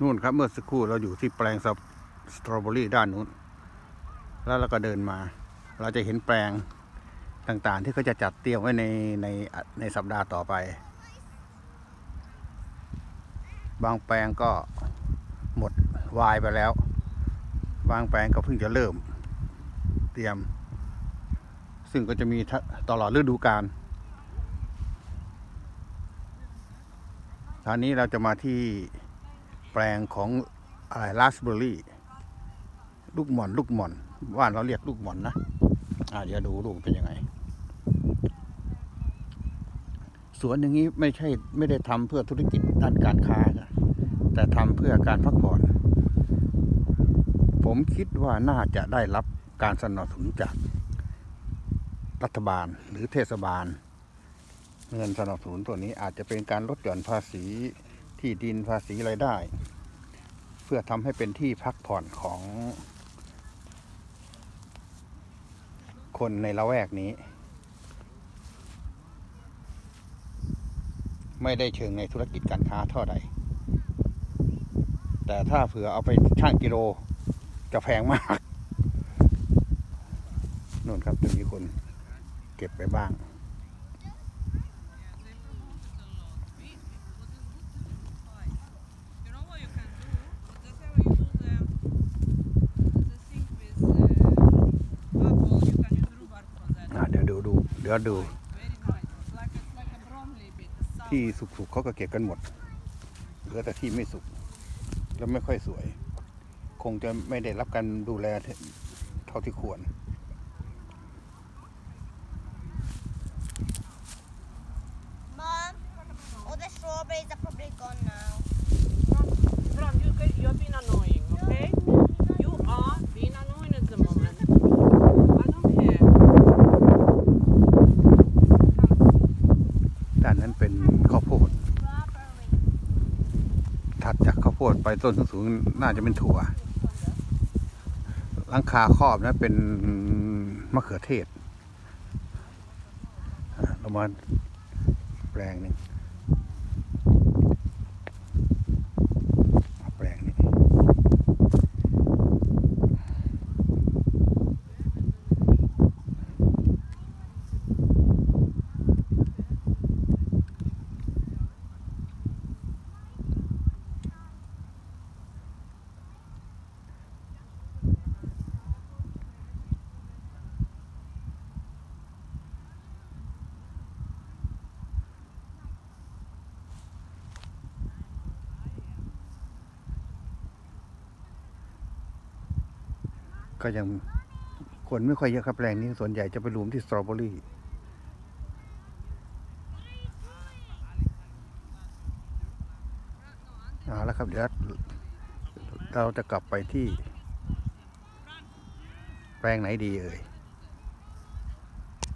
นู่นครับเมื่อสักครู่เราอยู่ที่แปลงสตรอเบอรี่ด้านนู้น แล้วเราก็เดินมา เราจะเห็นแปลงต่างๆ ที่เขาจะจัดเตรียมไว้ในในในสัปดาห์ต่อไป บางแปลงก็หมดวายไปแล้ว บางแปลงก็เพิ่งจะเริ่มเตรียม ซึ่งก็จะมีตลอดฤดูกาลตอนนี้เราจะมาที่ แปลงของอะไรราสเบอร์รี่ ลูกหม่อนลูกหม่อนว่านเราเรียกลูกหม่อนนะอ่าเดี๋ยวดูลูกเป็นยังไง สวนอย่างนี้ไม่ใช่ไม่ได้ทำเพื่อธุรกิจด้านการค้านะแต่ทำเพื่อการพักผ่อน ผมคิดว่าน่าจะได้รับการสนับสนุนจากรัฐบาลหรือเทศบาล เงินสนับสนุนตัวนี้อาจจะเป็นการลดหย่อนภาษี ที่ดินภาษีรายได้ เพื่อทำให้เป็นที่พักผ่อนของ คนในละแวกนี้ ไม่ได้เชิงในธุรกิจการค้าเท่าใด แต่ถ้าเผื่อเอาไปช่างกิโลจะแพงมากนู่นครับจะมีคนเก็บไปบ้าง ดี๋ยวดู ที่สุกๆเขาก็เก็บกันหมดเหลือแต่ที่ไม่สุก แล้วไม่ค่อยสวย คงจะไม่ได้รับการดูแลเท่าที่ควร ถัดจากข้าวโพดไปต้นสูงๆน่าจะเป็นถั่วลังคาครอบนะเป็นมะเขือเทศอะเรามาแปลงหนึ่ง ก็ยังคนไม่ค่อยเยอะครับแปลงนี้ส่วนใหญ่จะไปรวมที่สตรอเบอรี่เอาละครับเดี๋ยวเราจะกลับไปที่ แปลงไหนดีเอ่ย